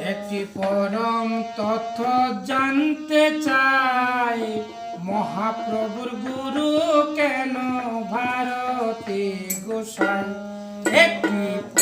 একটি পরম তথ্য জানতে চাই। মহাপ্রভুর গুরু কেন ভারতে গোসাই? একটি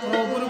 por